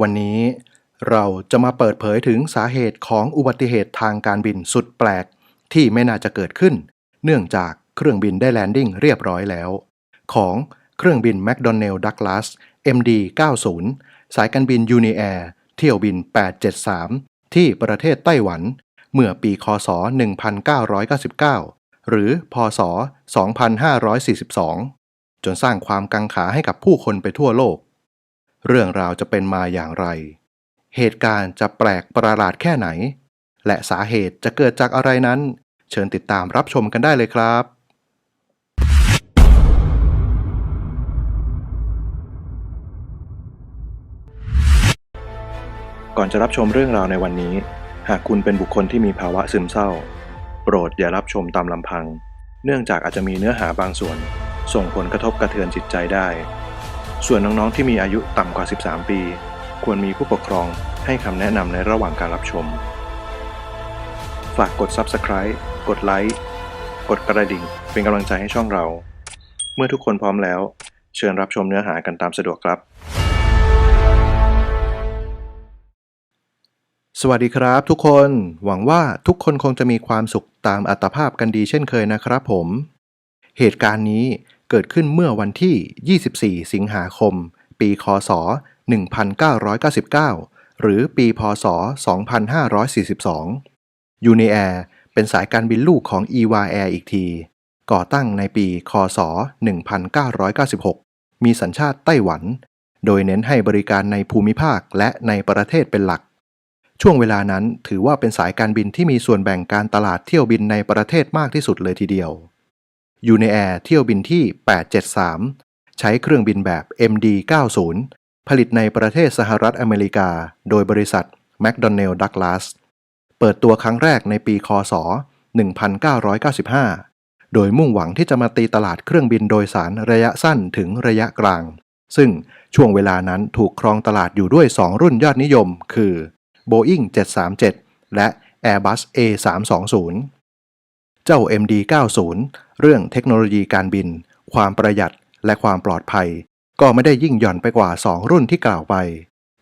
วันนี้เราจะมาเปิดเผยถึงสาเหตุของอุบัติเหตุทางการบินสุดแปลก ที่ไม่น่าจะเกิดขึ้น เนื่องจากเครื่องบินได้แลนดิ้งเรียบร้อยแล้ว ของเครื่องบิน McDonnell Douglas MD 90สายการบิน Uniair เที่ยวบิน 873 ที่ประเทศไต้หวัน เมื่อปีคศ 1999 หรือ พศ 2542 จนสร้างความกังขาให้กับผู้คนไปทั่วโลก เรื่องราวจะเป็นมาอย่างไร เหตุการณ์จะแปลกประหลาดแค่ไหน และสาเหตุจะเกิดจากอะไรนั้น เชิญติดตามรับชมกันได้เลยครับ ก่อนจะรับชมเรื่องราวในวันนี้ หากคุณเป็นบุคคลที่มีภาวะซึมเศร้า โปรดอย่ารับชมตามลำพัง เนื่องจากอาจจะมีเนื้อหาบางส่วน ส่งผลกระทบกระเทือนจิตใจได้ ส่วนน้องๆที่มีอายุต่ำกว่า 13 ปี ควรมีผู้ปกครองให้คำแนะนำในระหว่างการรับชม ฝากกด Subscribe กดไลค์กดกระดิ่ง เป็นกำลังใจให้ช่องเรา เมื่อทุกคนพร้อมแล้ว เชิญรับชมเนื้อหากันตามสะดวกครับ สวัสดีครับทุกคน หวังว่าทุกคนคงจะมีความสุขตามอัตภาพกันดีเช่นเคยนะครับผม เหตุการณ์นี้ เกิดขึ้นเมื่อวันที่ 24 สิงหาคม ปี คศ 1999 หรือปี พศ 2542 u n i Air เป็นสายการบินลูกของ EVA Air อีกที ก่อตั้งในปี คศ 1996 มีสัญชาติไต้หวัน โดยเน้นให้บริการในภูมิภาคและในประเทศเป็นหลัก ช่วงเวลานั้นถือว่าเป็นสายการบินที่มีส่วนแบ่งการตลาดเที่ยวบินในประเทศมากที่สุดเลยทีเดียว ยูในแอร์เที่ยวบินที่ 873 ใช้เครื่องบินแบบ MD 90 ผลิตในประเทศสหรัฐอเมริกา โดยบริษัท McDonnell Douglas เปิดตัวครั้งแรกในปีคศ 1995 โดยมุ่งหวังที่จะมาตีตลาดเครื่องบินโดยสารระยะสั้นถึงระยะกลาง ซึ่งช่วงเวลานั้นถูกครองตลาดอยู่ด้วย 2 รุ่นยอดนิยม คือ Boeing 737 และ Airbus A320 เจ้า MD 90 เรื่องเทคโนโลยีการบิน ความประหยัดและความปลอดภัย ก็ไม่ได้ยิ่งหย่อนไปกว่า 2 รุ่นที่กล่าวไป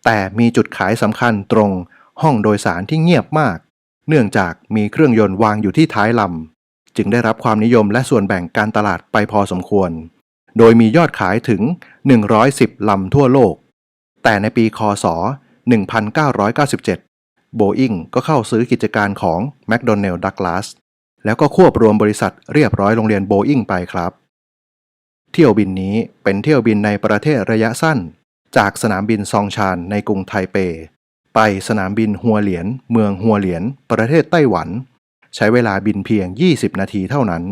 แต่มีจุดขายสำคัญตรงห้องโดยสารที่เงียบมาก เนื่องจากมีเครื่องยนต์วางอยู่ที่ท้ายลำ จึงได้รับความนิยมและส่วนแบ่งการตลาดไปพอสมควร โดยมียอดขายถึง 110 ลำทั่วโลก แต่ในปีคศ 1997 โบอิงก็เข้าซื้อกิจการของ McDonnell Douglas แล้วก็ควบรวมบริษัทเรียบร้อยโรงเรียนโบอิงไปครับ เที่ยวบินนี้เป็นเที่ยวบินในประเทศระยะสั้น จากสนามบินซองชานในกรุงไทเป ไปสนามบินฮัวเหลียน เมืองฮัวเหลียน ประเทศไต้หวัน ใช้เวลาบินเพียง 20 นาทีเท่านั้น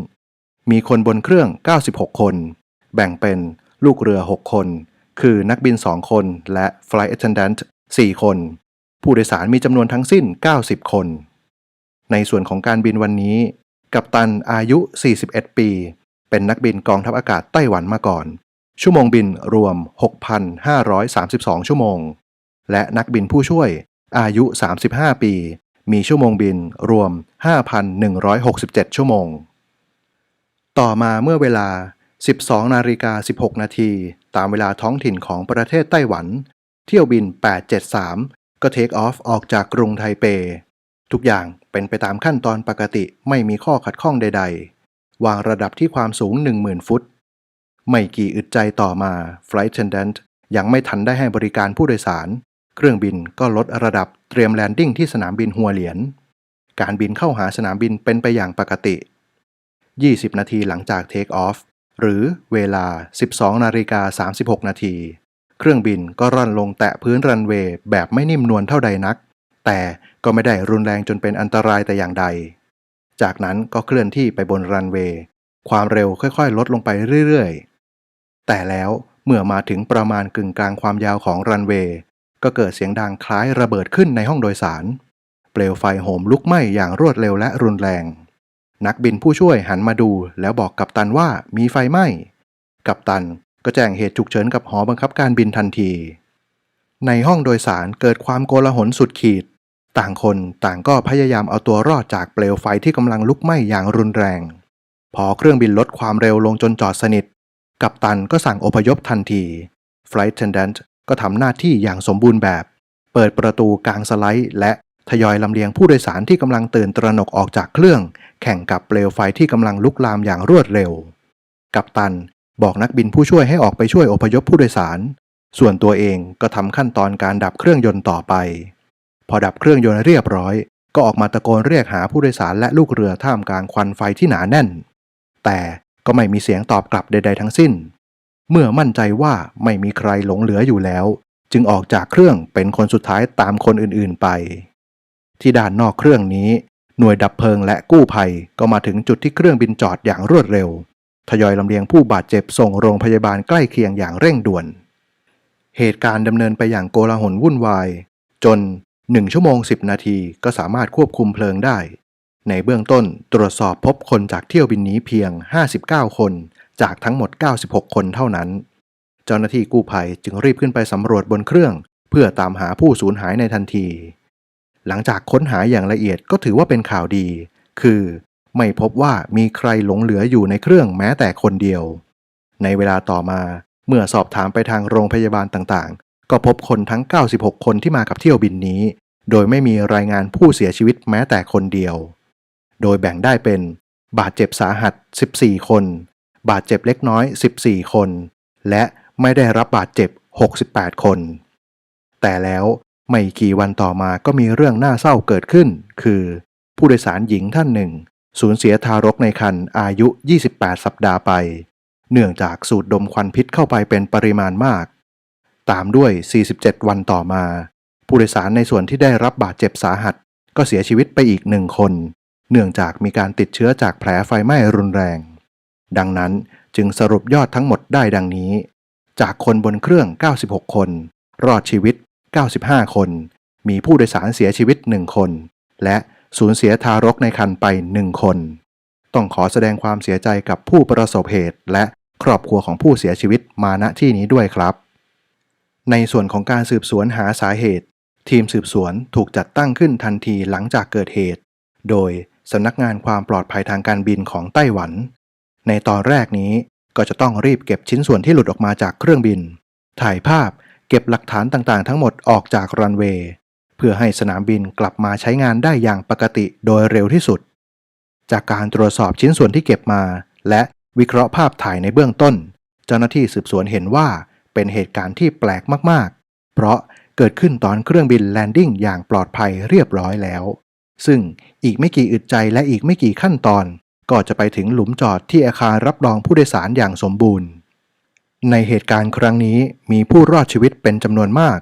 มีคนบนเครื่อง 96 คน แบ่งเป็นลูกเรือ 6 คน คือนักบิน 2 คนและ Flight Attendant 4 คน ผู้โดยสารมีจำนวนทั้งสิ้น 90 คน ในส่วนของการบินวันนี้ กัปตันอายุ 41 ปี เป็นนักบินกองทัพอากาศไต้หวันมาก่อน ชั่วโมงบินรวม 6,532 ชั่วโมง และนักบินผู้ช่วยอายุ 35 ปี มีชั่วโมงบินรวม 5,167 ชั่วโมง ต่อมาเมื่อเวลา 12 นาฬิกา 16 นาที ตามเวลาท้องถิ่นของประเทศไต้หวัน เที่ยวบิน 873 ก็เทคออฟออกจากกรุงไทเป ทุกอย่างเป็นไปตามขั้นตอนปกติไม่มีข้อขัดข้องใด ๆ วางระดับที่ความสูง 10,000 ฟุต ไม่กี่อึดใจต่อมา Flight Attendant ยังไม่ทันได้ให้บริการผู้โดยสาร เครื่องบินก็ลดระดับเตรียมแลนดิ้งที่สนามบินฮัวเหลียน การบินเข้าหาสนามบินเป็นไปอย่างปกติ 20 นาทีหลังจากเทคออฟหรือเวลา 12 นาฬิกา 36 นาที เครื่องบินก็ร่อนลงแตะพื้นรันเวย์แบบไม่นิ่มนวลเท่าใดนัก แต่ ก็ไม่ได้รุนแรงจนเป็นอันตรายแต่อย่างใด จากนั้นก็เคลื่อนที่ไปบนรันเวย์ ความเร็วค่อยๆ ลดลงไปเรื่อยๆ แต่แล้วเมื่อมาถึงประมาณกึ่งกลางความยาวของรันเวย์ ก็เกิดเสียงดังคล้ายระเบิดขึ้นในห้องโดยสาร เปลวไฟโหมลุกไหม้อย่างรวดเร็วและรุนแรง นักบินผู้ช่วยหันมาดูแล้วบอกกัปตันว่ามีไฟไหม้ กัปตันก็แจ้งเหตุฉุกเฉินกับหอบังคับการบินทันที ในห้องโดยสารเกิดความโกลาหลสุดขีด ต่างคนต่างก็พยายามเอาตัวรอดจากเปลวไฟที่กำลังลุกไหม้อย่างรุนแรง พอเครื่องบินลดความเร็วลงจนจอดสนิท กัปตันก็สั่งอพยพทันที Flight Attendant ก็ทำหน้าที่อย่างสมบูรณ์แบบ เปิดประตูกลางสไลด์ และทยอยลำเลียงผู้โดยสารที่กำลังตื่นตระหนกออกจากเครื่อง แข่งกับเปลวไฟที่กำลังลุกลามอย่างรวดเร็ว กัปตันบอกนักบินผู้ช่วยให้ออกไปช่วยอพยพผู้โดยสาร ส่วนตัวเองก็ทำขั้นตอนการดับเครื่องยนต์ต่อไป พอดับเครื่องยนต์เรียบร้อย ก็ออกมาตะโกนเรียกหาผู้โดยสารและลูกเรือท่ามกลางควันไฟที่หนาแน่น แต่ก็ไม่มีเสียงตอบกลับใด ๆ ทั้งสิ้น เมื่อมั่นใจว่าไม่มีใครหลงเหลืออยู่แล้ว จึงออกจากเครื่องเป็นคนสุดท้ายตามคนอื่นๆไป ที่ด้านนอกเครื่องนี้ หน่วยดับเพลิงและกู้ภัยก็มาถึงจุดที่เครื่องบินจอดอย่างรวดเร็ว ทยอยลำเลียงผู้บาดเจ็บส่งโรงพยาบาลใกล้เคียงอย่างเร่งด่วน เหตุการณ์ดำเนินไปอย่างโกลาหลวุ่นวาย จน 1 ชั่วโมง 10 นาทีก็สามารถควบคุมเพลิงได้ ในเบื้องต้นตรวจสอบพบคนจากเที่ยวบินนี้เพียง 59 คน จากทั้งหมด 96 คนเท่านั้น เจ้าหน้าที่กู้ภัยจึงรีบขึ้นไปสำรวจบนเครื่อง เพื่อตามหาผู้สูญหายในทันที หลังจากค้นหาอย่างละเอียดก็ถือว่าเป็นข่าวดี คือ ไม่พบว่ามีใครหลงเหลืออยู่ในเครื่องแม้แต่คนเดียว ในเวลาต่อมาเมื่อสอบถามไปทางโรงพยาบาลต่าง ก็พบคนทั้ง 96 คนที่มากับเที่ยวบินนี้ โดยไม่มีรายงานผู้เสียชีวิตแม้แต่คนเดียว โดยแบ่งได้เป็น บาดเจ็บสาหัส 14 คน บาดเจ็บเล็กน้อย 14 คน และไม่ได้รับบาดเจ็บ 68 คน แต่แล้วไม่กี่วันต่อมาก็มีเรื่องน่าเศร้าเกิดขึ้น คือ ผู้โดยสารหญิงท่านหนึ่ง สูญเสียทารกในครรภ์อายุ 28 สัปดาห์ไป เนื่องจากสูดดมควันพิษเข้าไปเป็นปริมาณมาก ตามด้วย 47 วันต่อมา ผู้โดยสารในส่วนที่ได้รับบาดเจ็บสาหัส ก็เสียชีวิตไปอีกหนึ่งคน เนื่องจากมีการติดเชื้อจากแผลไฟไหม้รุนแรง ดังนั้นจึงสรุปยอดทั้งหมดได้ดังนี้ จากคนบนเครื่อง 96 คน รอดชีวิต 95 คน มีผู้โดยสารเสียชีวิต 1 คน และสูญเสียทารกในครรภ์ไป 1 คน ต้องขอแสดงความเสียใจกับผู้ประสบเหตุและครอบครัวของผู้เสียชีวิตมาณที่นี้ด้วยครับ ในส่วนของการสืบสวนหาสาเหตุ ทีมสืบสวนถูกจัดตั้งขึ้นทันทีหลังจากเกิดเหตุ โดยสำนักงานความปลอดภัยทางการบินของไต้หวัน ในตอนแรกนี้ก็จะต้องรีบเก็บชิ้นส่วนที่หลุดออกมาจากเครื่องบิน ถ่ายภาพเก็บหลักฐานต่างๆ ทั้งหมดออกจากรันเวย์เพื่อให้สนามบินกลับมาใช้งานได้อย่างปกติโดยเร็วที่สุด จากการตรวจสอบชิ้นส่วนที่เก็บมา และวิเคราะห์ภาพถ่ายในเบื้องต้น เจ้าหน้าที่สืบสวนเห็นว่า เป็นเหตุการณ์ที่แปลกมากๆ เพราะเกิดขึ้นตอนเครื่องบินแลนดิ้งอย่างปลอดภัยเรียบร้อยแล้ว ซึ่งอีกไม่กี่อึดใจและอีกไม่กี่ขั้นตอน ก็จะไปถึงหลุมจอดที่อาคารรับรองผู้โดยสารอย่างสมบูรณ์ ในเหตุการณ์ครั้งนี้มีผู้รอดชีวิตเป็นจำนวนมาก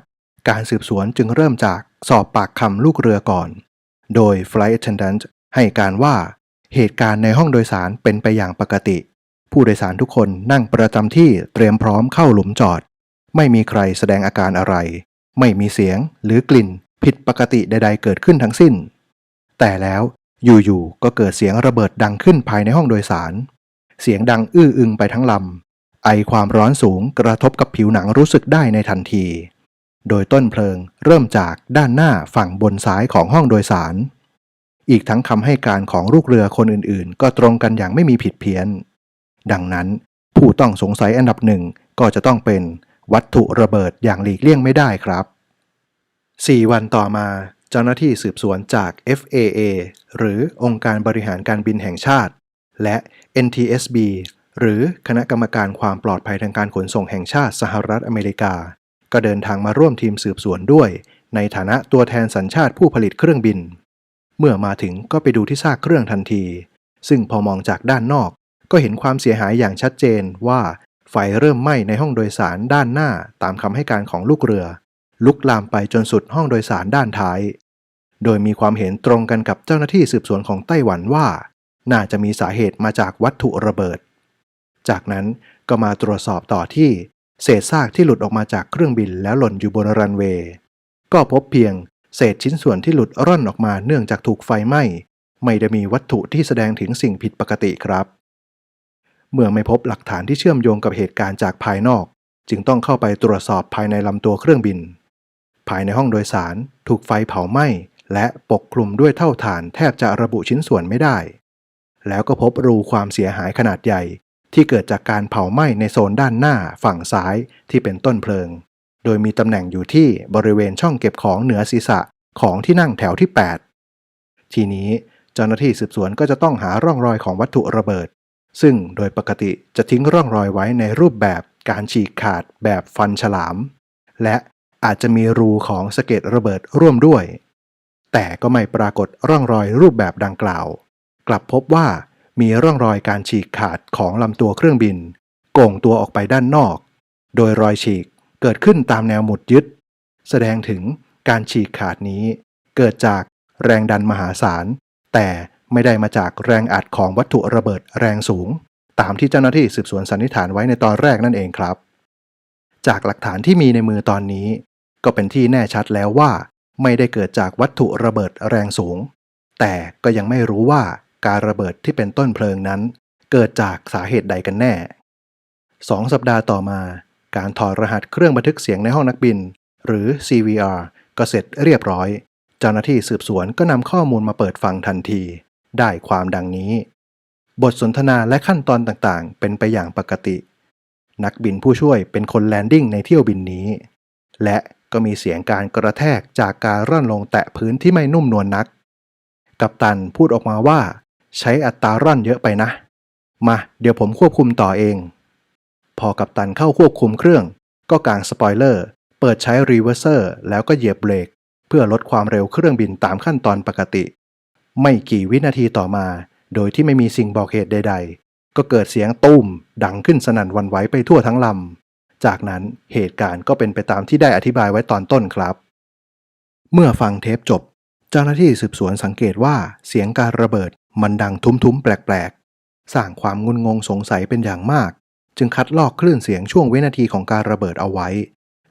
การสืบสวนจึงเริ่มจากสอบปากคำลูกเรือก่อน โดย Flight Attendant ให้การว่าเหตุการณ์ในห้องโดยสารเป็นไปอย่างปกติ ผู้โดยสารทุกคนนั่งประจำที่เตรียมพร้อมเข้าหลุมจอด ไม่มีใครแสดงอาการอะไร ไม่มีเสียงหรือกลิ่นผิดปกติใด ๆ เกิดขึ้นทั้งสิ้น แต่แล้วอยู่ๆก็เกิดเสียงระเบิดดังขึ้นภายในห้องโดยสาร เสียงดังอื้ออึงไปทั้งลำ ไอความร้อนสูงกระทบกับผิวหนังรู้สึกได้ในทันที โดยต้นเพลิงเริ่มจากด้านหน้าฝั่งบนซ้ายของห้องโดยสาร อีกทั้งคำให้การของลูกเรือคนอื่นๆ ก็ตรงกันอย่างไม่มีผิดเพี้ยน ดังนั้น ผู้ต้องสงสัยอันดับหนึ่งก็จะต้องเป็นวัตถุระเบิดอย่างหลีกเลี่ยงไม่ได้ครับ 4 วันต่อมาเจ้าหน้าที่สืบสวนจาก FAA หรือองค์การบริหารการบินแห่งชาติ และ NTSB หรือคณะกรรมการความปลอดภัยทางการขนส่งแห่งชาติสหรัฐอเมริกา ก็เดินทางมาร่วมทีมสืบสวนด้วย ในฐานะตัวแทนสัญชาติผู้ผลิตเครื่องบิน เมื่อมาถึงก็ไปดูที่ซากเครื่องทันที ซึ่งพอมองจากด้านนอก ก็เห็นความเสียหายอย่างชัดเจนว่าไฟเริ่มไหม้ในห้องโดยสารด้านหน้าตามคำให้การของลูกเรือ ลุกลามไปจนสุดห้องโดยสารด้านท้าย โดยมีความเห็นตรงกันกับเจ้าหน้าที่สืบสวนของไต้หวันว่า น่าจะมีสาเหตุมาจากวัตถุระเบิด จากนั้นก็มาตรวจสอบต่อที่ เศษซากที่หลุดออกมาจากเครื่องบินแล้วหล่นอยู่บนรันเวย์ก็พบเพียงเศษชิ้นส่วนที่หลุดร่อนออกมาเนื่องจากถูกไฟไหม้ไม่ได้มีวัตถุที่แสดงถึงสิ่งผิดปกติครับ เมื่อไม่พบหลักฐานที่เชื่อมโยงกับเหตุการณ์จากภายนอก จึงต้องเข้าไปตรวจสอบภายในลำตัวเครื่องบิน ภายในห้องโดยสารถูกไฟเผาไหม้และปกคลุมด้วยเท่าฐานแทบจะระบุชิ้นส่วนไม่ได้ แล้วก็พบรูความเสียหายขนาดใหญ่ ที่เกิดจากการเผาไหม้ในโซนด้านหน้าฝั่งซ้ายที่เป็นต้นเพลิง โดยมีตำแหน่งอยู่ที่บริเวณช่องเก็บของเหนือศีรษะของที่นั่งแถวที่ 8 ทีนี้เจ้าหน้าที่สืบสวนก็จะต้องหาร่องรอยของวัตถุระเบิด ซึ่งโดยปกติจะทิ้งร่องรอยไว้ในรูปแบบการฉีกขาดแบบฟันฉลาม และอาจจะมีรูของสะเก็ดระเบิดร่วมด้วย แต่ก็ไม่ปรากฏร่องรอยรูปแบบดังกล่าว กลับพบว่ามีร่องรอยการฉีกขาดของลำตัวเครื่องบิน โก่งตัวออกไปด้านนอก โดยรอยฉีกเกิดขึ้นตามแนวหมุดยึด แสดงถึงการฉีกขาดนี้ เกิดจากแรงดันมหาศาล แต่ ไม่ได้มาจากแรงอัดของวัตถุระเบิดแรงสูง ตามที่เจ้าหน้าที่สืบสวนสันนิษฐานไว้ในตอนแรกนั่นเองครับ จากหลักฐานที่มีในมือตอนนี้ ก็เป็นที่แน่ชัดแล้วว่า ไม่ได้เกิดจากวัตถุระเบิดแรงสูง แต่ก็ยังไม่รู้ว่าการระเบิดที่เป็นต้นเพลิงนั้น เกิดจากสาเหตุใดกันแน่สองสัปดาห์ต่อมา การถอดรหัสเครื่องบันทึกเสียงในห้องนักบิน หรือ CVR ก็เสร็จเรียบร้อย เจ้าหน้าที่สืบสวนก็นำข้อมูลมาเปิดฟังทันที ได้ความดังนี้ บทสนทนาและขั้นตอนต่างๆ เป็นไปอย่างปกติ นักบินผู้ช่วยเป็นคนแลนดิ้งในเที่ยวบินนี้ และก็มีเสียงการกระแทกจากการร่อนลงแตะพื้นที่ไม่นุ่มนวลนัก กัปตันพูดออกมาว่า ใช้อัตราร่อนเยอะไปนะ มาเดี๋ยวผมควบคุมต่อเอง พอกัปตันเข้าควบคุมเครื่อง ก็กางสปอยเลอร์ เปิดใช้รีเวอร์เซอร์แล้วก็เหยียบเบรกเพื่อลดความเร็วเครื่องบินตามขั้นตอนปกติ ไม่กี่วินาทีต่อมา โดยที่ไม่มีสิ่งบอกเหตุใด ๆ ก็เกิดเสียงตุ้ม ดังขึ้นสนั่นวันไหวไปทั่วทั้งลำ จากนั้นเหตุการณ์ก็เป็นไปตามที่ได้อธิบายไว้ตอนต้นครับ เมื่อฟังเทปจบ เจ้าหน้าที่สืบสวนสังเกตว่าเสียงการระเบิดมันดังทุ้มๆแปลกๆ สร้างความงุนงงสงสัยเป็นอย่างมาก จึงคัดลอกคลื่นเสียงช่วงวินาทีของการระเบิดเอาไว้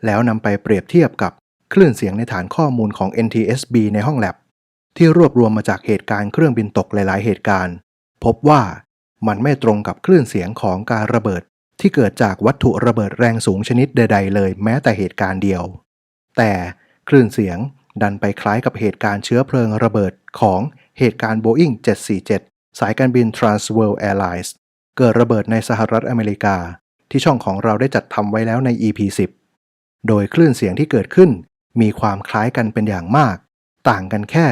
แล้วนำไปเปรียบเทียบกับคลื่นเสียงในฐานข้อมูลของ NTSB ในห้องแลบ ที่รวบรวมมาจากเหตุการณ์เครื่องบินตกหลาย ๆ เหตุการณ์ พบว่ามันไม่ตรงกับคลื่นเสียงของการระเบิด ที่เกิดจากวัตถุระเบิดแรงสูงชนิดใด ๆ เลยแม้แต่เหตุการณ์เดียว แต่คลื่นเสียงดันไปคล้ายกับเหตุการณ์เชื้อเพลิงระเบิดของเหตุการณ์ Boeing 747 สายการบิน Transworld Airlines เกิดระเบิดในสหรัฐอเมริกา ที่ช่องของเราได้จัดทำไว้แล้วใน EP 10 โดยคลื่นเสียงที่เกิดขึ้น มีความคล้ายกันเป็นอย่างมาก ต่างกันแค่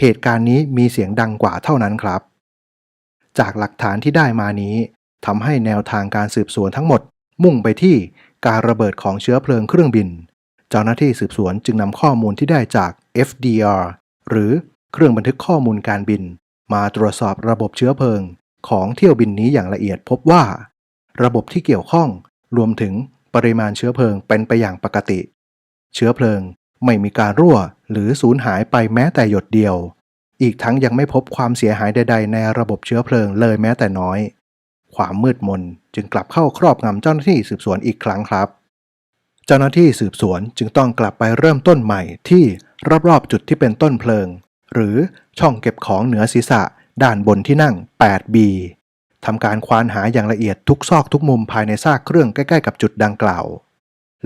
เหตุการณ์นี้มีเสียงดังกว่าเท่านั้นครับ จากหลักฐานที่ได้มานี้ทำให้แนวทางการสืบสวนทั้งหมด มุ่งไปที่การระเบิดของเชื้อเพลิงเครื่องบิน เจ้าหน้าที่สืบสวนจึงนำข้อมูลที่ได้จาก FDR หรือเครื่องบันทึกข้อมูลการบิน มาตรวจสอบระบบเชื้อเพลิง ของเที่ยวบินนี้อย่างละเอียดพบว่า ระบบที่เกี่ยวข้องรวมถึงปริมาณเชื้อเพลิงเป็นไปอย่างปกติ เชื้อเพลิง ไม่มีการรั่วหรือสูญหายไปแม้แต่หยดเดียว อีกทั้งยังไม่พบความเสียหายใด ๆ ในระบบเชื้อเพลิงเลยแม้แต่น้อย ความมืดมนจึงกลับเข้าครอบงำเจ้าหน้าที่สืบสวนอีกครั้งครับ เจ้าหน้าที่สืบสวนจึงต้องกลับไปเริ่มต้นใหม่ที่รอบๆจุดที่เป็นต้นเพลิง หรือช่องเก็บของเหนือศีรษะด้านบนที่นั่ง 8B ทำการควานหาอย่างละเอียดทุกซอกทุกมุมภายในซากเครื่องใกล้ๆกับจุดดังกล่าว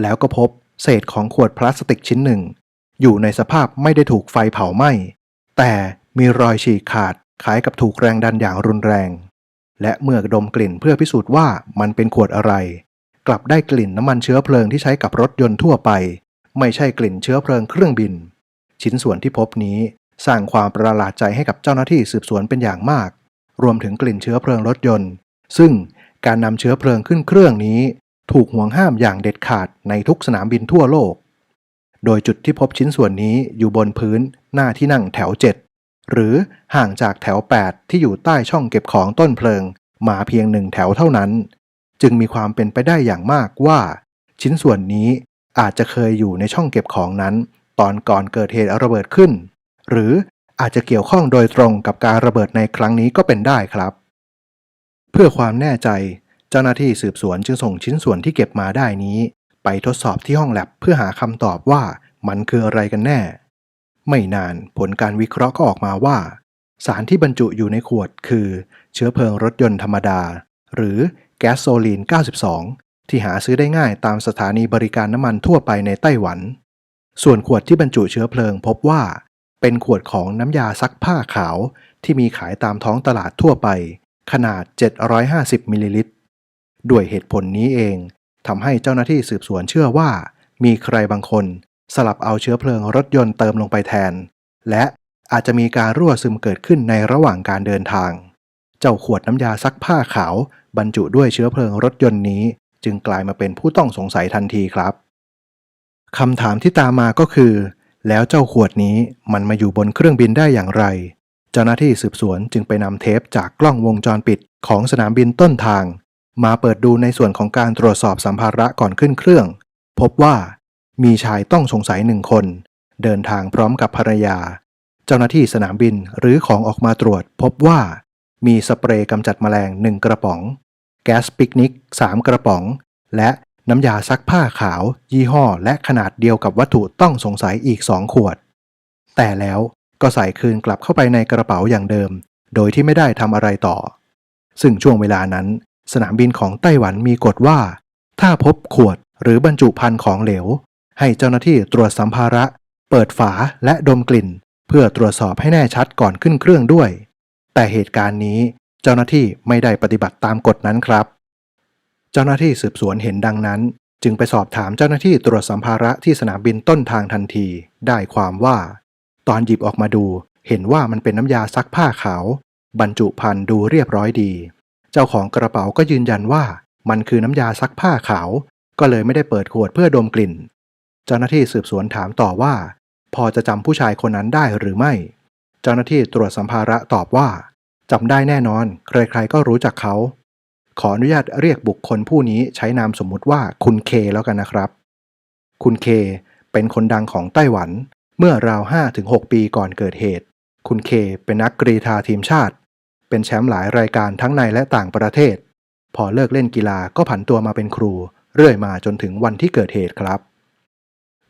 แล้วก็พบ เศษของขวดพลาสติกชิ้นหนึ่ง อยู่ในสภาพไม่ได้ถูกไฟเผาไหม้ แต่มีรอยฉีกขาดคล้ายกับถูกแรงดันอย่างรุนแรง และเมื่อดมกลิ่นเพื่อพิสูจน์ว่ามันเป็นขวดอะไร กลับได้กลิ่นน้ำมันเชื้อเพลิงที่ใช้กับรถยนต์ทั่วไป ไม่ใช่กลิ่นเชื้อเพลิงเครื่องบิน ชิ้นส่วนที่พบนี้สร้างความประหลาดใจให้กับเจ้าหน้าที่สืบสวนเป็นอย่างมาก รวมถึงกลิ่นเชื้อเพลิงรถยนต์ ซึ่งการนำเชื้อเพลิงขึ้นเครื่องนี้ ถูกห่วงห้ามอย่างเด็ดขาดในทุกสนามบินทั่วโลก โดยจุดที่พบชิ้นส่วนนี้อยู่บนพื้นหน้าที่นั่งแถว 7 หรือห่างจากแถว 8 ที่อยู่ใต้ช่องเก็บของต้นเพลิง มาเพียงหนึ่งแถวเท่านั้น จึงมีความเป็นไปได้อย่างมากว่า ชิ้นส่วนนี้อาจจะเคยอยู่ในช่องเก็บของนั้น ตอนก่อนเกิดเหตุระเบิดขึ้น หรืออาจจะเกี่ยวข้องโดยตรงกับการระเบิดในครั้งนี้ก็เป็นได้ครับ เพื่อความแน่ใจ เจ้าหน้าที่สืบสวนจึงส่งชิ้นส่วนที่เก็บมาได้นี้ ไปทดสอบที่ห้องแลบเพื่อหาคำตอบว่ามันคืออะไรกันแน่ ไม่นานผลการวิเคราะห์ก็ออกมาว่า สารที่บรรจุอยู่ในขวดคือ เชื้อเพลิงรถยนต์ธรรมดา หรือแก๊สโซลีน 92 ที่หาซื้อได้ง่ายตามสถานีบริการน้ำมันทั่วไปในไต้หวัน ส่วนขวดที่บรรจุเชื้อเพลิงพบว่า เป็นขวดของน้ำยาซักผ้าขาวที่มีขายตามท้องตลาดทั่วไป ขนาด 750มิลลิลิตร ด้วยเหตุผลนี้เองทำให้เจ้าหน้าที่สืบสวนเชื่อว่า มีใครบางคน สลับเอาเชื้อเพลิงรถยนต์เติมลงไปแทน และอาจจะมีการรั่วซึมเกิดขึ้นในระหว่างการเดินทาง เจ้าขวดน้ำยาซักผ้าขาว บรรจุด้วยเชื้อเพลิงรถยนต์นี้ จึงกลายมาเป็นผู้ต้องสงสัยทันทีครับคำถามที่ตามมาก็คือ แล้วเจ้าขวดนี้มันมาอยู่บนเครื่องบินได้อย่างไร เจ้าหน้าที่สืบสวนจึงไปนำเทปจากกล้องวงจรปิดของสนามบินต้นทาง มาเปิดดูในส่วนของการตรวจสอบสัมภาระก่อนขึ้นเครื่อง พบว่ามีชายต้องสงสัยหนึ่งคน เดินทางพร้อมกับภรรยา เจ้าหน้าที่สนามบินหรือของออกมาตรวจ พบว่ามีสเปรย์กำจัดแมลงหนึ่งกระป๋อง แก๊สปิกนิก3กระป๋อง และน้ำยาซักผ้าขาว ยี่ห้อ และขนาดเดียวกับวัตถุต้องสงสัยอีก2ขวด แต่แล้วก็ใส่คืนกลับเข้าไปในกระเป๋าอย่างเดิม โดยที่ไม่ได้ทำอะไรต่อ ซึ่งช่วงเวลานั้น สนามบินของไต้หวันมีกฎว่า ถ้าพบขวดหรือบรรจุภัณฑ์ของเหลว ให้เจ้าหน้าที่ตรวจสัมภาระ เปิดฝาและดมกลิ่น เพื่อตรวจสอบให้แน่ชัดก่อนขึ้นเครื่องด้วย แต่เหตุการณ์นี้เจ้าหน้าที่ไม่ได้ปฏิบัติตามกฎนั้นครับ เจ้าหน้าที่สืบสวนเห็นดังนั้น จึงไปสอบถามเจ้าหน้าที่ตรวจสัมภาระที่สนามบินต้นทางทันที ได้ความว่า ตอนหยิบออกมาดู เห็นว่ามันเป็นน้ำยาซักผ้าขาว บรรจุภัณฑ์ดูเรียบร้อยดี เจ้าของกระเป๋าก็ยืนยันว่ามันคือน้ำยาซักผ้าขาว ก็เลยไม่ได้เปิดขวดเพื่อดมกลิ่น เจ้าหน้าที่สืบสวนถามต่อว่า พอจะจำผู้ชายคนนั้นได้หรือไม่ เจ้าหน้าที่ตรวจสัมภาระตอบว่าจำได้แน่นอน ใครๆก็รู้จักเขา ขออนุญาตเรียกบุคคลผู้นี้ใช้นามสมมุติว่าคุณเคแล้วกันนะครับ คุณเคเป็นคนดังของไต้หวัน เมื่อราว5-6 ปีก่อนเกิดเหตุ คุณเคเป็นนักกรีธาทีมชาติ เป็นแชมป์หลายรายการทั้งในและต่างประเทศ พอเลิกเล่นกีฬาก็ผันตัวมาเป็นครู เรื่อยมาจนถึงวันที่เกิดเหตุครับ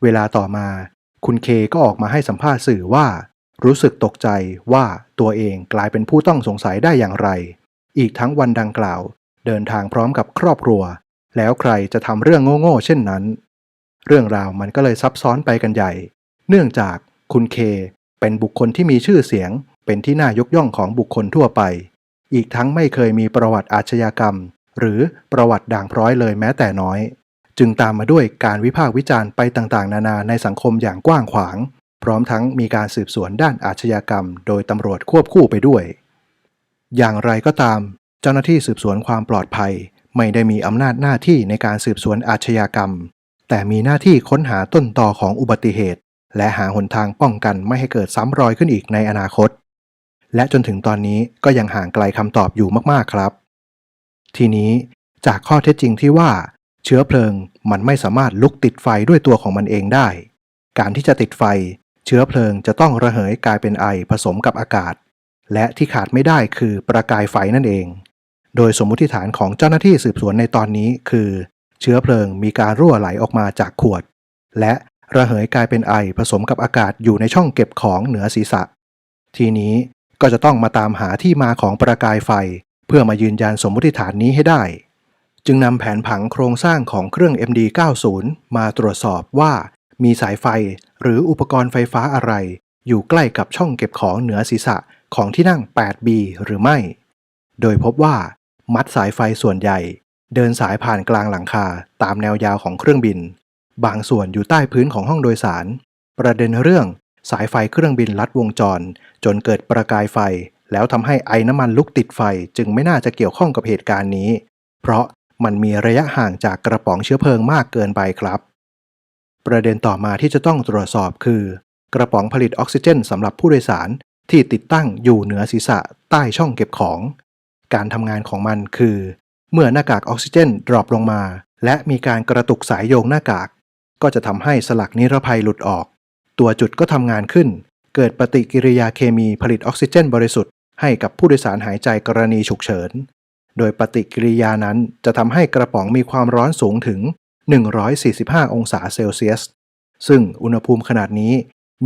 เวลาต่อมา คุณเคก็ออกมาให้สัมภาษณ์สื่อว่า รู้สึกตกใจว่าตัวเองกลายเป็นผู้ต้องสงสัยได้อย่างไร อีกทั้งวันดังกล่าว เดินทางพร้อมกับครอบครัว แล้วใครจะทำเรื่องโง่ๆเช่นนั้น เรื่องราวมันก็เลยซับซ้อนไปกันใหญ่ เนื่องจากคุณเคเป็นบุคคลที่มีชื่อเสียง เป็นที่น่ายกย่องของบุคคลทั่วไป อีกทั้งไม่เคยมีประวัติอาชญากรรม หรือประวัติด่างพร้อยเลยแม้แต่น้อย จึงตามมาด้วยการวิพากษ์วิจารณ์ไปต่างๆ นานาในสังคมอย่างกว้างขวาง พร้อมทั้งมีการสืบสวนด้านอาชญากรรม โดยตำรวจควบคู่ไปด้วย อย่างไรก็ตาม เจ้าหน้าที่สืบสวนความปลอดภัย ไม่ได้มีอำนาจหน้าที่ในการสืบสวนอาชญากรรม แต่มีหน้าที่ค้นหาต้นตอของอุบัติเหตุและหาหนทางป้องกันไม่ให้เกิดซ้ำรอยขึ้นอีกในอนาคต และจนถึงตอนนี้ก็ยังห่างไกลคำตอบอยู่มากๆครับ ทีนี้จากข้อเท็จจริงที่ว่า เชื้อเพลิงมันไม่สามารถลุกติดไฟด้วยตัวของมันเองได้ การที่จะติดไฟ เชื้อเพลิงจะต้องระเหยกลายเป็นไอผสมกับอากาศ และที่ขาดไม่ได้คือประกายไฟนั่นเอง โดยสมมุติฐานของเจ้าหน้าที่สืบสวนในตอนนี้คือ เชื้อเพลิงมีการรั่วไหลออกมาจากขวด และระเหยกลายเป็นไอผสมกับอากาศอยู่ในช่องเก็บของเหนือศีรษะ ทีนี้ ก็จะต้องมาตามหาที่มาของประกายไฟ เพื่อมายืนยันสมมติฐานนี้ให้ได้ จึงนำแผนผังโครงสร้างของเครื่อง MD90 มาตรวจสอบว่ามีสายไฟหรืออุปกรณ์ไฟฟ้าอะไร อยู่ใกล้กับช่องเก็บของเหนือศีรษะของที่นั่ง 8B หรือไม่ โดยพบว่า มัดสายไฟส่วนใหญ่ เดินสายผ่านกลางหลังคาตามแนวยาวของเครื่องบิน บางส่วนอยู่ใต้พื้นของห้องโดยสาร ประเด็นเรื่อง สายไฟเครื่องบินลัดวงจร จนเกิดประกายไฟ แล้วทำให้ไอ้น้ำมันลุกติดไฟจึงไม่น่าจะเกี่ยวข้องกับเหตุการณ์นี้ เพราะมันมีระยะห่างจากกระป๋องเชื้อเพลิงมากเกินไปครับ ประเด็นต่อมาที่จะต้องตรวจสอบคือ กระป๋องผลิตออกซิเจนสำหรับผู้โดยสารที่ติดตั้งอยู่เหนือศีรษะใต้ช่องเก็บของ การทำงานของมันคือ เมื่อหน้ากากออกซิเจนดรอปลงมา และมีการกระตุกสายโยงหน้ากาก ก็จะทำให้สลักนิรภัยหลุดออก ตัวจุดก็ทำงานขึ้น เกิดปฏิกิริยาเคมีผลิตออกซิเจนบริสุทธิ์ให้กับผู้โดยสารหายใจกรณีฉุกเฉิน โดยปฏิกิริยานั้นจะทำให้กระป๋องมีความร้อนสูงถึง 145 องศาเซลเซียส ซึ่งอุณหภูมิขนาดนี้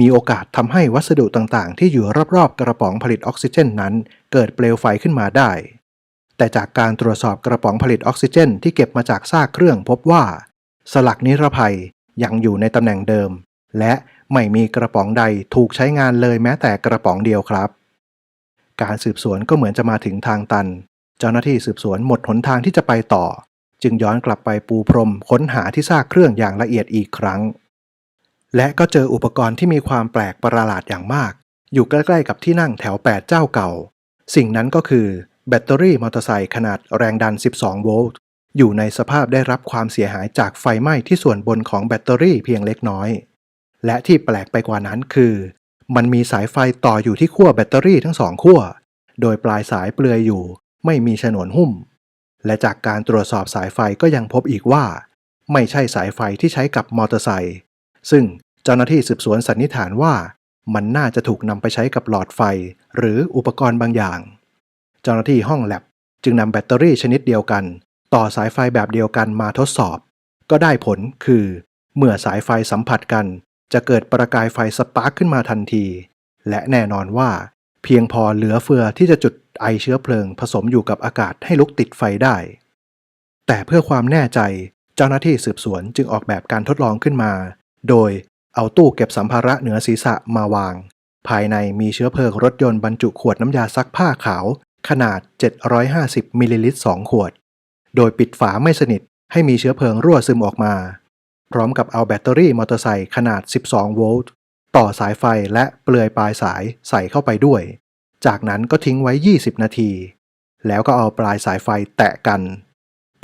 มีโอกาสทำให้วัสดุต่างๆ ที่อยู่รอบๆ กระป๋องผลิตออกซิเจนนั้น เกิดเปลวไฟขึ้นมาได้ แต่จากการตรวจสอบกระป๋องผลิตออกซิเจน ที่เก็บมาจากซากเครื่องพบว่า สลักนิรภัยยังอยู่ในตำแหน่งเดิม และ ไม่มีกระป๋องใดถูกใช้งานเลยแม้แต่กระป๋องเดียวครับ การสืบสวนก็เหมือนจะมาถึงทางตัน เจ้าหน้าที่สืบสวนหมดหนทางที่จะไปต่อ จึงย้อนกลับไปปูพรมค้นหาที่ซากเครื่องอย่างละเอียดอีกครั้ง และก็เจออุปกรณ์ที่มีความแปลกประหลาดอย่างมาก อยู่ใกล้ๆกับที่นั่งแถว 8 เจ้าเก่า สิ่งนั้นก็คือแบตเตอรี่มอเตอร์ไซค์ขนาดแรงดัน 12 โวลต์อยู่ในสภาพได้รับความเสียหายจากไฟไหม้ที่ส่วนบนของแบตเตอรี่เพียงเล็กน้อย และที่แปลกไปกว่านั้นคือ มันมีสายไฟต่ออยู่ที่ขั้วแบตเตอรี่ทั้งสองขั้ว โดยปลายสายเปลือยอยู่ ไม่มีฉนวนหุ้ม และจากการตรวจสอบสายไฟก็ยังพบอีกว่า ไม่ใช่สายไฟที่ใช้กับมอเตอร์ไซค์ซึ่งเจ้าหน้าที่สืบสวนสันนิษฐานว่า มันน่าจะถูกนำไปใช้กับหลอดไฟ หรืออุปกรณ์บางอย่าง เจ้าหน้าที่ห้องแลบจึงนำแบตเตอรี่ชนิดเดียวกัน ต่อสายไฟแบบเดียวกันมาทดสอบ ก็ได้ผลคือ เมื่อสายไฟสัมผัสกัน จะเกิดประกายไฟสปาร์คขึ้นมาทันที และแน่นอนว่า เพียงพอเหลือเฟือที่จะจุดไอเชื้อเพลิงผสมอยู่กับอากาศให้ลุกติดไฟได้ แต่เพื่อความแน่ใจเจ้าหน้าที่สืบสวนจึงออกแบบการทดลองขึ้นมา โดยเอาตู้เก็บสัมภาระเหนือศีรษะมาวาง ภายในมีเชื้อเพลิงรถยนต์บรรจุขวดน้ำยาซักผ้าขาว ขนาด 750มิลลิลิตร2ขวด โดยปิดฝาไม่สนิทให้มีเชื้อเพลิงรั่วซึมออกมา พร้อมกับเอาแบตเตอรี่มอเตอร์ไซค์ขนาด 12 โวลต์ ต่อสายไฟและเปลือยปลายสายใส่เข้าไปด้วย จากนั้นก็ทิ้งไว้ 20 นาที แล้วก็เอาปลายสายไฟแตะกัน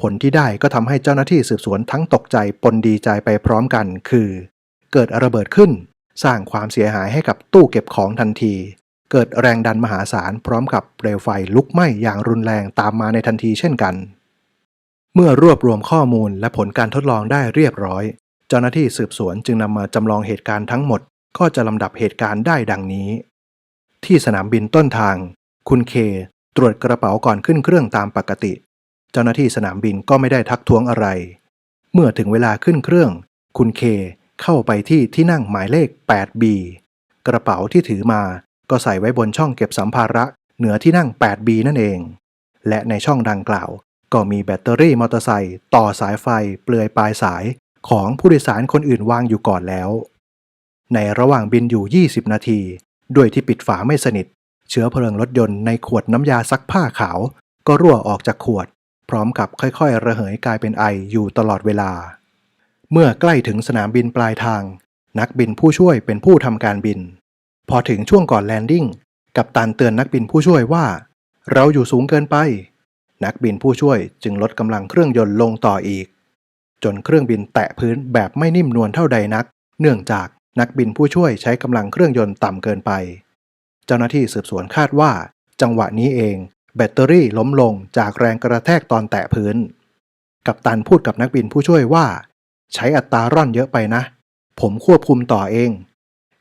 ผลที่ได้ก็ทำให้เจ้าหน้าที่สืบสวนทั้งตกใจปนดีใจไปพร้อมกัน คือ เกิดระเบิดขึ้น สร้างความเสียหายให้กับตู้เก็บของทันที เกิดแรงดันมหาศาลพร้อมกับเปลวไฟลุกไหม้อย่างรุนแรงตามมาในทันทีเช่นกัน เมื่อรวบรวมข้อมูลและผลการทดลองได้เรียบร้อย เจ้าหน้าที่สืบสวนจึงนำมาจำลองเหตุการณ์ทั้งหมด ก็จะลำดับเหตุการณ์ได้ดังนี้ ที่สนามบินต้นทาง คุณเคตรวจกระเป๋าก่อนขึ้นเครื่องตามปกติ เจ้าหน้าที่สนามบินก็ไม่ได้ทักท้วงอะไร เมื่อถึงเวลาขึ้นเครื่อง คุณเคเข้าไปที่ที่นั่งหมายเลข 8B กระเป๋าที่ถือมาก็ใส่ไว้บนช่องเก็บสัมภาระเหนือที่นั่ง 8B นั่นเอง และในช่องดังกล่าว ก็มีแบตเตอรี่มอเตอร์ไซค์ต่อสายไฟเปลือยปลายสายของผู้โดยสารคนอื่นวางอยู่ก่อนแล้ว ในระหว่างบินอยู่ 20 นาที ด้วยที่ปิดฝาไม่สนิท เชื้อเพลิงรถยนต์ในขวดน้ำยาซักผ้าขาว ก็รั่วออกจากขวด พร้อมกับค่อยๆ ระเหยกลายเป็นไออยู่ตลอดเวลา เมื่อใกล้ถึงสนามบินปลายทาง นักบินผู้ช่วยเป็นผู้ทำการบิน พอถึงช่วงก่อนแลนดิ้ง กัปตันเตือนนักบินผู้ช่วยว่า เราอยู่สูงเกินไป นักบินผู้ช่วยจึงลดกำลังเครื่องยนต์ลงต่ออีก จนเครื่องบินแตะพื้นแบบไม่นิ่มนวลเท่าใดนัก เนื่องจากนักบินผู้ช่วยใช้กำลังเครื่องยนต์ต่ำเกินไป เจ้าหน้าที่สืบสวนคาดว่า จังหวะนี้เอง แบตเตอรี่ล้มลงจากแรงกระแทกตอนแตะพื้น กัปตันพูดกับนักบินผู้ช่วยว่า ใช้อัตราร่อนเยอะไปนะ ผมควบคุมต่อเอง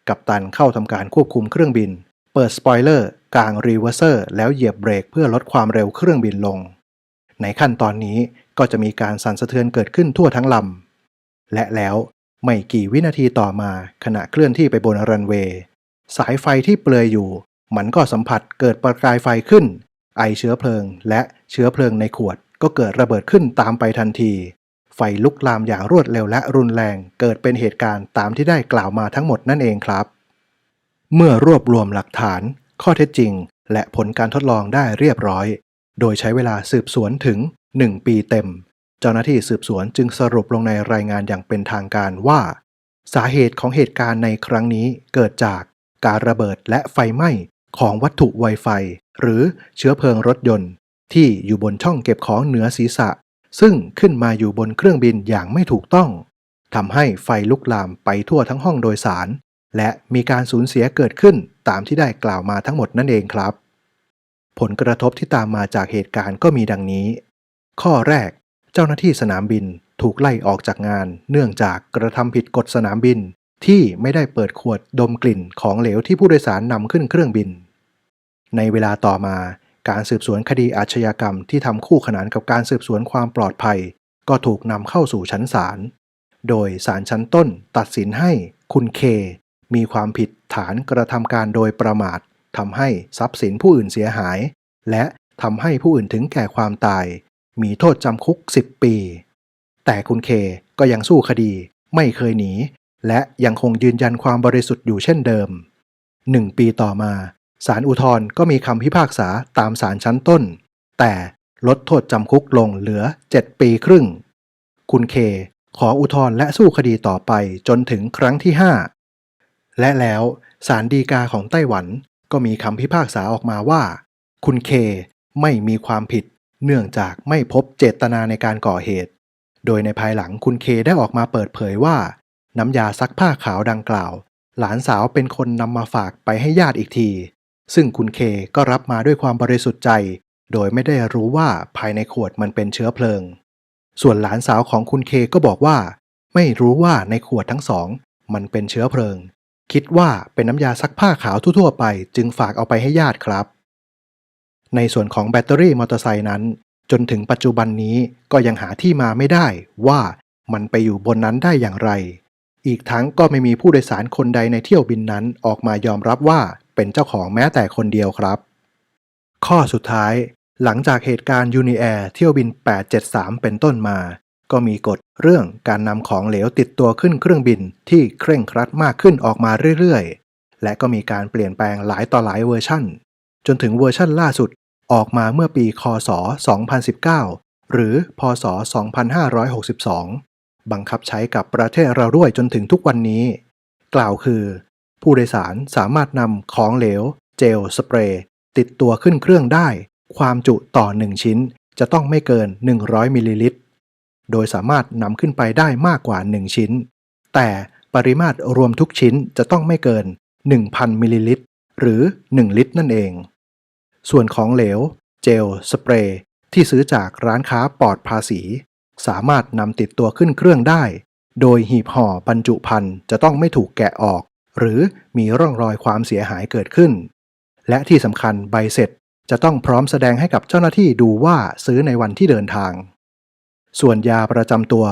กัปตันเข้าทำการควบคุมเครื่องบิน เปิดสปอยเลอร์กางรีเวอร์เซอร์แล้วเหยียบเบรกเพื่อลดความเร็วเครื่องบินลง ในขั้นตอนนี้ก็จะมีการสั่นสะเทือนเกิดขึ้นทั่วทั้งลำ และแล้วไม่กี่วินาทีต่อมาขณะเคลื่อนที่ไปบนรันเวย์สายไฟที่เปลือยอยู่ มันก็สัมผัสเกิดประกายไฟขึ้น ไอเชื้อเพลิง และเชื้อเพลิงในขวดก็เกิดระเบิดขึ้นตามไปทันที ไฟลุกลามอย่างรวดเร็วและรุนแรงเกิดเป็นเหตุการณ์ตามที่ได้กล่าวมาทั้งหมดนั่นเองครับ เมื่อรวบรวมหลักฐาน ข้อเท็จจริง และผลการทดลองได้เรียบร้อย โดยใช้เวลาสืบสวนถึง 1 ปีเต็ม เจ้าหน้าที่สืบสวนจึงสรุปลงในรายงานอย่างเป็นทางการว่า สาเหตุของเหตุการณ์ในครั้งนี้เกิดจากการระเบิดและไฟไหม้ของวัตถุไวไฟ หรือเชื้อเพลิงรถยนต์ ที่อยู่บนช่องเก็บของเหนือศีรษะ ซึ่งขึ้นมาอยู่บนเครื่องบินอย่างไม่ถูกต้องทำให้ไฟลุกลามไปทั่วทั้งห้องโดยสาร และมีการสูญเสียเกิดขึ้นตามที่ได้กล่าวมาทั้งหมดนั่นเองครับ ผลกระทบที่ตามมาจากเหตุการณ์ก็มีดังนี้ ข้อแรก เจ้าหน้าที่สนามบินถูกไล่ออกจากงาน เนื่องจากกระทำผิดกฎสนามบิน ที่ไม่ได้เปิดขวดดมกลิ่นของเหลวที่ผู้โดยสารนำขึ้นเครื่องบิน ในเวลาต่อมาการสืบสวนคดีอาชญากรรมที่ทำคู่ขนานกับการสืบสวนความปลอดภัย ก็ถูกนำเข้าสู่ชั้นศาล โดยศาลชั้นต้นตัดสินให้คุณเค มีความผิดฐานกระทำการโดยประมาททำให้ทรัพย์สินผู้อื่นเสียหาย และทำให้ผู้อื่นถึงแก่ความตาย มีโทษจำคุก 10 ปี แต่คุณเคก็ยังสู้คดีไม่เคยหนี และยังคงยืนยันความบริสุทธิ์อยู่เช่นเดิมหนึ่งปีต่อมาศาลอุทธรณ์ก็มีคำพิพากษาตามศาลชั้นต้น แต่ลดโทษจำคุกลงเหลือ 7 ปีครึ่ง คุณเคขออุทธรณ์และสู้คดีต่อไปจนถึงครั้งที่5 และแล้วศาลฎีกาของไต้หวันก็มีคำพิพากษาออกมาว่า คุณเคไม่มีความผิด เนื่องจากไม่พบเจตนาในการก่อเหตุ โดยในภายหลังคุณเคได้ออกมาเปิดเผยว่า น้ำยาซักผ้าขาวดังกล่าว หลานสาวเป็นคนนำมาฝากไปให้ญาติอีกที ซึ่งคุณเคก็รับมาด้วยความบริสุทธิ์ใจ โดยไม่ได้รู้ว่าภายในขวดมันเป็นเชื้อเพลิง ส่วนหลานสาวของคุณเคก็บอกว่า ไม่รู้ว่าในขวดทั้งสอง มันเป็นเชื้อเพลิง คิดว่าเป็นน้ำยาซักผ้าขาวทั่วๆไป จึงฝากเอาไปให้ญาติครับ ในส่วนของแบตเตอรี่มอเตอร์ไซค์นั้น จนถึงปัจจุบันนี้ก็ยังหาที่มาไม่ได้ว่ามันไปอยู่บนนั้นได้อย่างไร อีกทั้งก็ไม่มีผู้โดยสารคนใดในเที่ยวบินนั้นออกมายอมรับว่าเป็นเจ้าของแม้แต่คนเดียวครับ ข้อสุดท้าย หลังจากเหตุการณ์ยูนิแอร์เที่ยวบิน 873 เป็นต้นมา ก็มีกฎเรื่องการนำของเหลวติดตัวขึ้นเครื่องบินที่เคร่งครัดมากขึ้นออกมาเรื่อยๆ และก็มีการเปลี่ยนแปลงหลายต่อหลายเวอร์ชั่น จนถึงเวอร์ชั่นล่าสุดออกมาเมื่อปี คศ 2019 หรือ พศ 2562 บังคับใช้กับประเทศเราด้วยจนถึงทุกวันนี้ กล่าวคือ ผู้โดยสารสามารถนำของเหลว เจล สเปรย์ ติดตัวขึ้นเครื่องได้ ความจุต่อ 1 ชิ้นจะต้องไม่เกิน 100 มิลลิลิตร โดยสามารถนำขึ้นไปได้มากกว่า 1 ชิ้น แต่ปริมาตรรวมทุกชิ้นจะต้องไม่เกิน 1,000มิลลิลิตรหรือ 1 ลิตรนั่นเอง ส่วนของเหลว เจล สเปรย์ ที่ซื้อจากร้านค้าปลอดภาษี สามารถนำติดตัวขึ้นเครื่องได้ โดยหีบห่อบรรจุภัณฑ์จะต้องไม่ถูกแกะออก หรือมีร่องรอยความเสียหายเกิดขึ้น และที่สำคัญใบเสร็จจะต้องพร้อมแสดงให้กับเจ้าหน้าที่ดูว่าซื้อในวันที่เดินทาง ส่วนยาประจำตัว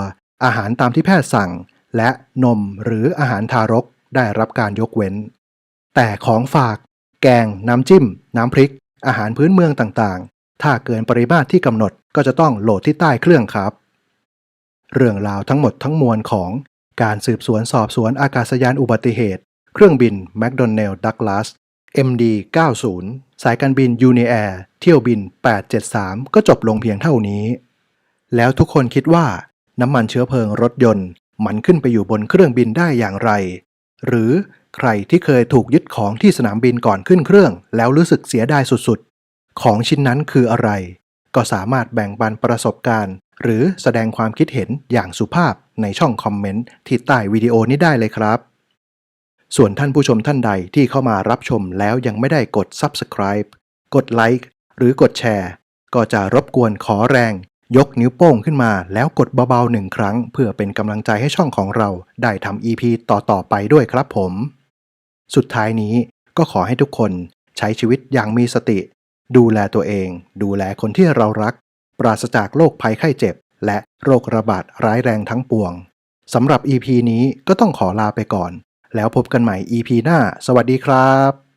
อาหารตามที่แพทย์สั่ง และนมหรืออาหารทารกได้รับการยกเว้น แต่ของฝาก แกง น้ำจิ้ม น้ำพริก อาหารพื้นเมืองต่างๆ ถ้าเกินปริมาตรที่กำหนดก็จะต้องโหลดที่ใต้เครื่องครับ เรื่องราวทั้งหมดทั้งมวลของการสืบสวนสอบสวนอากาศยานอุบัติเหตุ เครื่องบิน McDonnell Douglas MD 90สายการบิน Unair เที่ยวบิน 873 ก็จบลงเพียงเท่านี้ แล้วทุกคนคิดว่า น้ำมันเชื้อเพลิงรถยนต์ มันขึ้นไปอยู่บนเครื่องบินได้อย่างไร หรือใครที่เคยถูกยึดของที่สนามบินก่อนขึ้นเครื่อง แล้วรู้สึกเสียดายสุดๆ ของชิ้นนั้นคืออะไร ก็สามารถแบ่งปันประสบการณ์ หรือแสดงความคิดเห็นอย่างสุภาพในช่องคอมเมนต์ที่ใต้วิดีโอนี้ได้เลยครับ ส่วนท่านผู้ชมท่านใดที่เข้ามารับชมแล้วยังไม่ได้กด Subscribe กดไลค์หรือกดแชร์ ก็จะรบกวนขอแรง ยกนิ้วโป้งขึ้นมาแล้วกดเบาๆหนึ่งครั้ง เพื่อเป็นกำลังใจให้ช่องของเราได้ทำ EP ต่อๆไปด้วยครับผม สุดท้ายนี้ก็ขอให้ทุกคนใช้ชีวิตอย่างมีสติ ดูแลตัวเอง ดูแลคนที่เรารัก ปราศจากโรคภัยไข้เจ็บ และโรคระบาดร้ายแรงทั้งปวงสำหรับ EP นี้ก็ต้องขอลาไปก่อน แล้วพบกันใหม่ EP หน้า สวัสดีครับ